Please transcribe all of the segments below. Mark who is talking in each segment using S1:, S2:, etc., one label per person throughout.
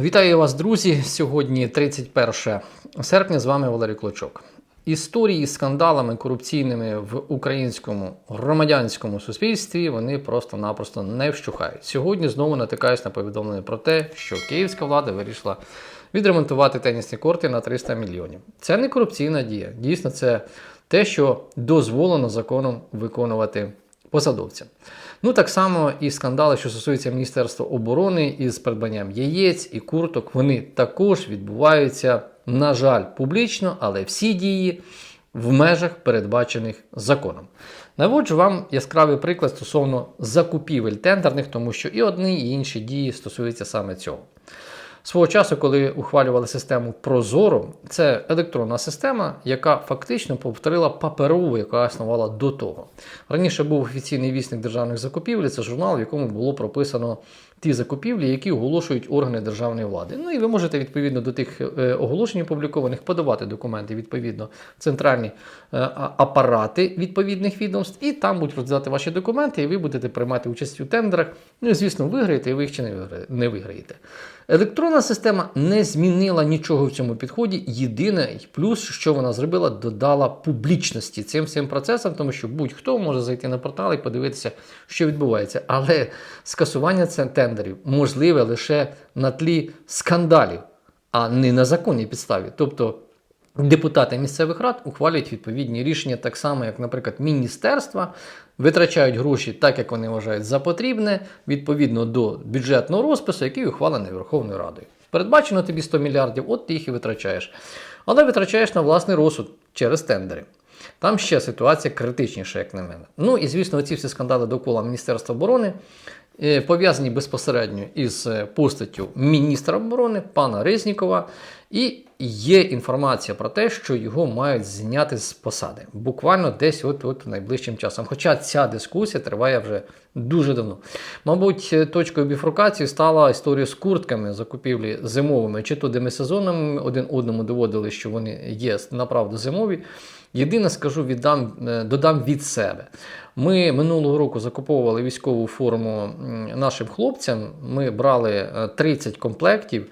S1: Вітаю вас, друзі! Сьогодні 31 серпня. З вами Валерій Клочок. Історії з скандалами корупційними в українському громадянському суспільстві вони просто-напросто не вщухають. Сьогодні знову натикаюсь на повідомлення про те, що київська влада вирішила відремонтувати тенісні корти на 300 мільйонів. Це не корупційна дія. Дійсно, це те, що дозволено законом виконувати посадовцям. Ну так само і скандали, що стосуються Міністерства оборони із придбанням яєць і курток, вони також відбуваються, на жаль, публічно, але всі дії в межах передбачених законом. Наводжу вам яскравий приклад стосовно закупівель тендерних, тому що і одні, і інші дії стосуються саме цього. Свого часу, коли ухвалювали систему Прозоро, це електронна система, яка фактично повторила паперову, яка існувала до того. Раніше був офіційний вісник державних закупівель, це журнал, в якому було прописано ті закупівлі, які оголошують органи державної влади. Ну і ви можете відповідно до тих е, оголошень опублікованих подавати документи відповідно центральні е, апарати відповідних відомств, і там будуть роздати ваші документи, і ви будете приймати участь у тендерах. Ну і звісно, виграєте, і ви їх чи не виграєте. Електронна система не змінила нічого в цьому підході. Єдине плюс, що вона зробила, додала публічності цим всім процесам, тому що будь-хто може зайти на портал і подивитися, що відбувається. Але скасування тендерів можливе лише на тлі скандалів, а не на законній підставі. Тобто депутати місцевих рад ухвалюють відповідні рішення, так само, як, наприклад, міністерства витрачають гроші так, як вони вважають за потрібне, відповідно до бюджетного розпису, який ухвалений Верховною Радою. Передбачено тобі 100 мільярдів, от ти їх і витрачаєш. Але витрачаєш на власний розсуд через тендери. Там ще ситуація критичніша, як на мене. Ну і звісно, ці всі скандали довкола Міністерства оборони е, пов'язані безпосередньо із е, постаттю міністра оборони пана Резнікова. І є інформація про те, що його мають зняти з посади. Буквально десь от, от найближчим часом. Хоча ця дискусія триває вже дуже давно. Мабуть, е, точкою біфрукації стала історія з куртками закупівлі зимовими, чи то демисезонними один одному доводили, що вони є направду зимові. Єдине скажу, віддам, е, додам від себе. Ми минулого року закуповували військову форму нашим хлопцям. Ми брали е, 30 комплектів.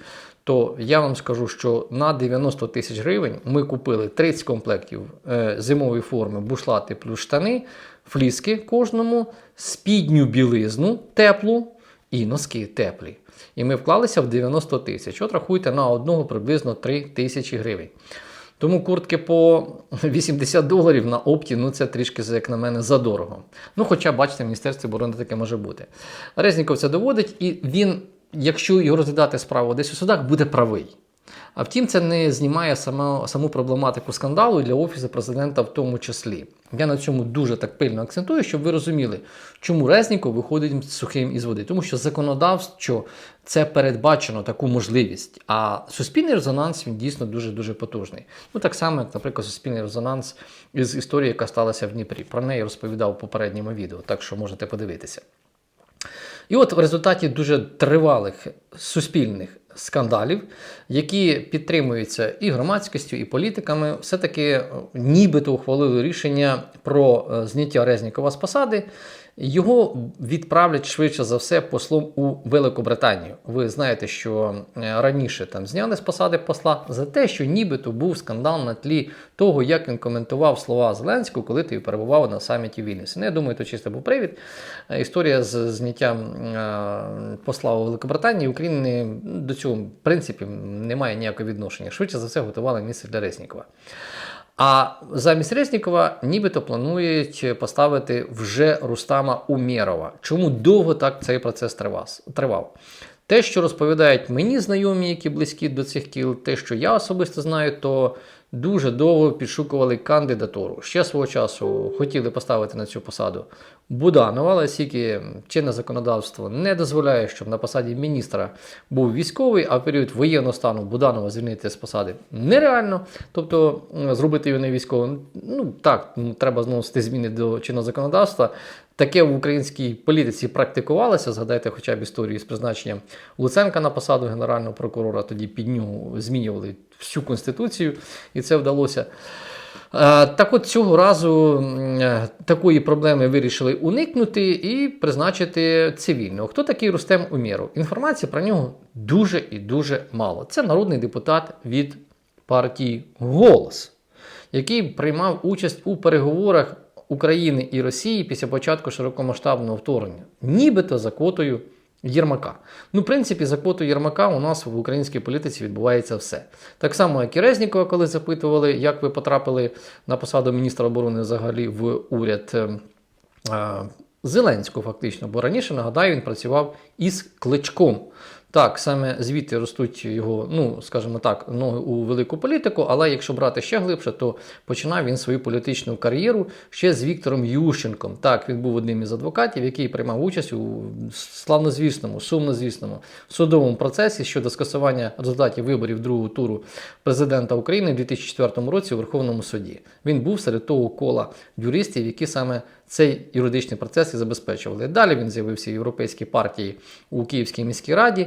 S1: То я вам скажу, що на 90 тисяч гривень ми купили 30 комплектів е, зимової форми, бушлати плюс штани, фліски кожному, спідню білизну теплу і носки теплі. І ми вклалися в 90 тисяч. От рахуйте на одного приблизно 3 тисячі гривень. Тому куртки по 80 доларів на опті, ну це трішки, як на мене, задорого. Ну, хоча, бачите, в Міністерстві оборони таке може бути. Резніков це доводить, і він, якщо його розглядати справу десь у судах, буде правий. А втім, це не знімає саму, саму проблематику скандалу для Офісу президента в тому числі. Я на цьому дуже так пильно акцентую, щоб ви розуміли, чому Резніков виходить сухим із води. Тому що законодавчо це передбачено таку можливість. А суспільний резонанс він дійсно дуже-дуже потужний. Ну так само, як, наприклад, суспільний резонанс із історії, яка сталася в Дніпрі. Про неї розповідав у попередньому відео, так що можете подивитися. І от в результаті дуже тривалих суспільних скандалів, які підтримуються і громадськістю, і політиками, все-таки е, нібито ухвалили рішення про е, зняття Резнікова з посади. Його відправлять швидше за все послом у Великобританію. Ви знаєте, що е, раніше там зняли з посади посла за те, що нібито був скандал на тлі того, як він коментував слова Зеленського, коли ти перебував на саміті Вільнюсі. Ну, я думаю, то чисто був привід. Е, Історія з зняттям е, посла у Великобританії України до цього в принципі не має ніякого відношення. Швидше за все готували місце для Резнікова. А замість Резнікова нібито планують поставити вже Рустама Умєрова. Чому довго так цей процес тривав? Те, що розповідають мені знайомі, які близькі до цих кіл, те, що я особисто знаю, то дуже довго підшукували кандидатуру. Ще свого часу хотіли поставити на цю посаду Буданова, але оскільки чинне законодавство не дозволяє, щоб на посаді міністра був військовий, а в період воєнного стану Буданова звільнити з посади нереально. Тобто зробити його не військовим. Ну так, треба зносити зміни до чинного законодавства. Таке в українській політиці практикувалося. Згадайте хоча б історію з призначенням Луценка на посаду генерального прокурора. Тоді під нього змінювали всю конституцію, і це вдалося. Е, Так от цього разу е, такої проблеми вирішили уникнути і призначити цивільного. Хто такий Рустем Умєров? Інформації про нього дуже і дуже мало. Це народний депутат від партії Голос, який приймав участь у переговорах України і Росії після початку широкомасштабного вторгнення, нібито за квотою Єрмака. Ну, в принципі, за квоту Єрмака у нас в українській політиці відбувається все. Так само, як і Резнікова, коли запитували, як ви потрапили на посаду міністра оборони взагалі в уряд. е, е, Зеленського, фактично, бо раніше, нагадаю, він працював із кличком. Так, саме звідти ростуть його, ну скажімо так, ноги у велику політику. Але якщо брати ще глибше, то починав він свою політичну кар'єру ще з Віктором Ющенком. Так, він був одним із адвокатів, який приймав участь у славнозвісному, сумнозвісному судовому процесі щодо скасування результатів виборів другого туру президента України у 2004 році у Верховному суді. Він був серед того кола юристів, які саме цей юридичний процес і забезпечували. Далі він з'явився в європейській партії у Київській міській раді,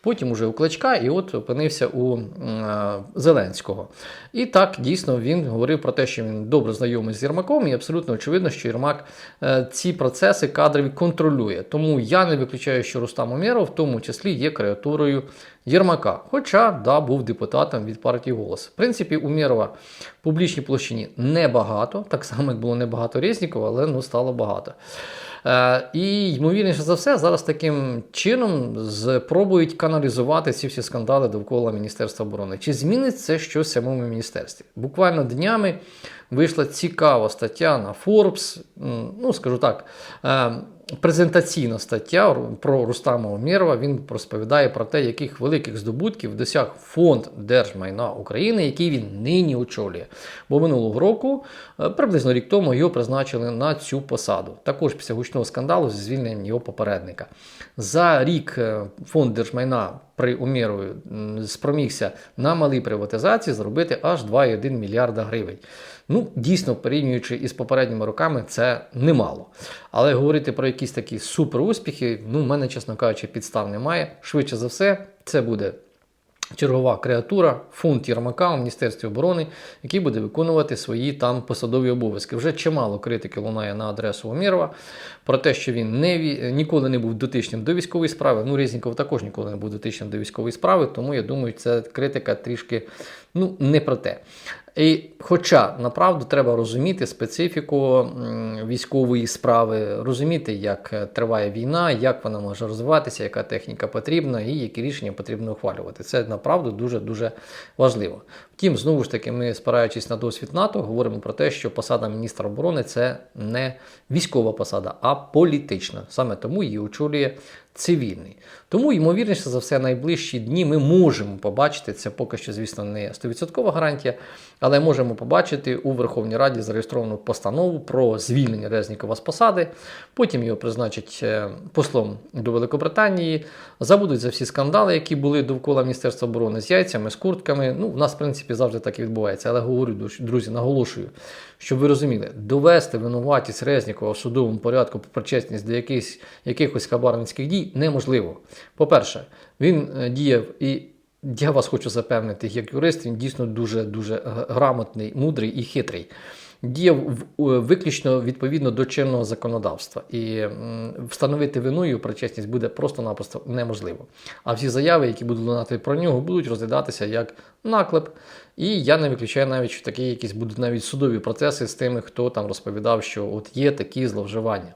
S1: потім уже у Кличка, і от опинився у е, Зеленського. І так дійсно він говорив про те, що він добре знайомий з Єрмаком, і абсолютно очевидно, що Єрмак е, ці процеси кадрові контролює. Тому я не виключаю, що Рустам Умєров в тому числі є креатурою Єрмака. Хоча да, був депутатом від партії Голос. В принципі, Умєрова в публічній площині небагато, так само як було небагато Резнікова, але ну, стало багато. Е, і ймовірніше за все, зараз таким чином спробують каналізувати ці всі скандали довкола Міністерства оборони. Чи змінить це щось в самому міністерстві? Буквально днями вийшла цікава стаття на Forbes, ну скажу так. е, Презентаційна стаття про Рустама Умєрова. Він розповідає про те, яких великих здобутків досяг фонд держмайна України, який він нині очолює. Бо минулого року, е, приблизно рік тому, його призначили на цю посаду. Також після гучного скандалу зі звільненням його попередника. За рік е, фонд держмайна при умірою спромігся на малій приватизації зробити аж 2,1 мільярда гривень. Ну, дійсно, порівнюючи із попередніми роками, це немало. Але говорити про якісь такі суперуспіхи, ну, в мене, чесно кажучи, підстав немає. Швидше за все, це буде чергова креатура, фунт Єрмака у Міністерстві оборони, який буде виконувати свої там посадові обов'язки. Вже чимало критики лунає на адресу Умірова про те, що він не, ніколи не був дотичним до військової справи. Ну, Резніков також ніколи не був дотичним до військової справи, тому я думаю, це критика трішки ну, не про те. І хоча направду треба розуміти специфіку військової справи, розуміти, як е, триває війна, як вона може розвиватися, яка техніка потрібна і які рішення потрібно ухвалювати. Це направду дуже дуже важливо. Втім, знову ж таки, ми, спираючись на досвід НАТО, говоримо про те, що посада міністра оборони це не військова посада, а політична. Саме тому її очолює цивільний. Тому, ймовірніше за все, найближчі дні ми можемо побачити, це поки що, звісно, не 100% гарантія, але можемо побачити у Верховній Раді зареєстровану постанову про звільнення Резнікова з посади. Потім його призначать е, послом до Великобританії, забудуть за всі скандали, які були довкола Міністерства оборони з яйцями, з куртками. Ну, в нас, в принципі, завжди так і відбувається. Але говорю, друзі, наголошую, щоб ви розуміли, довести винуватість Резнікова в судовому порядку по причесність до якихось, якихось хабарницьких дій неможливо. По-перше, він е, діяв і. Я вас хочу запевнити, як юрист, він дійсно дуже дуже грамотний, мудрий і хитрий. Діяв виключно відповідно до чинного законодавства, і встановити вину і причесність буде просто-напросто неможливо. А всі заяви, які будуть лунати про нього, будуть розглядатися як наклеп. І я не виключаю навіть, що такі якісь будуть навіть судові процеси з тими, хто там розповідав, що от є такі зловживання.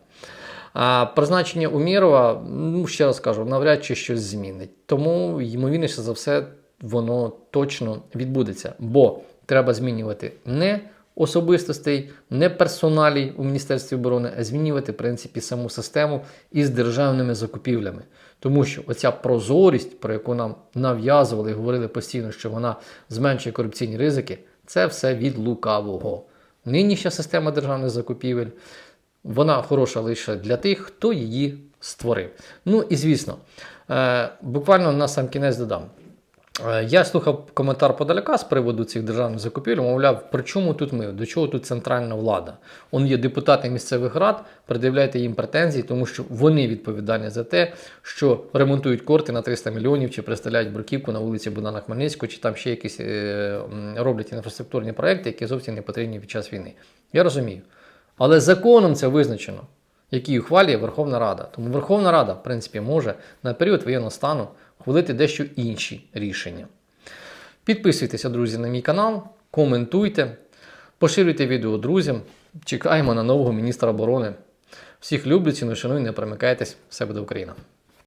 S1: А призначення Умірова, ну ще раз кажу, навряд чи щось змінить. Тому, ймовірніше за все, воно точно відбудеться. Бо треба змінювати не особистостей, не персоналій у Міністерстві оборони, а змінювати, в принципі, саму систему із державними закупівлями. Тому що оця прозорість, про яку нам нав'язували і говорили постійно, що вона зменшує корупційні ризики, це все від лукавого. Нинішня система державних закупівель вона хороша лише для тих, хто її створив. Ну і звісно, е, буквально на сам кінець додам. Е, Я слухав коментар подаляка з приводу цих державних закупівель, мовляв, при чому тут ми? До чого тут центральна влада? Он є депутати місцевих рад, пред'являйте їм претензії, тому що вони відповідальні за те, що ремонтують корти на 300 мільйонів, чи представляють бруківку на вулиці Богдана Хмельницького, чи там ще якісь е, роблять інфраструктурні проекти, які зовсім не потрібні під час війни. Я розумію. Але законом це визначено, який ухвалює Верховна Рада. Тому Верховна Рада, в принципі, може на період воєнного стану ухвалити дещо інші рішення. Підписуйтеся, друзі, на мій канал, коментуйте, поширюйте відео друзям. Чекаємо на нового міністра оборони. Всіх люблю, ціну шаную, не примикайтесь, Все буде Україна!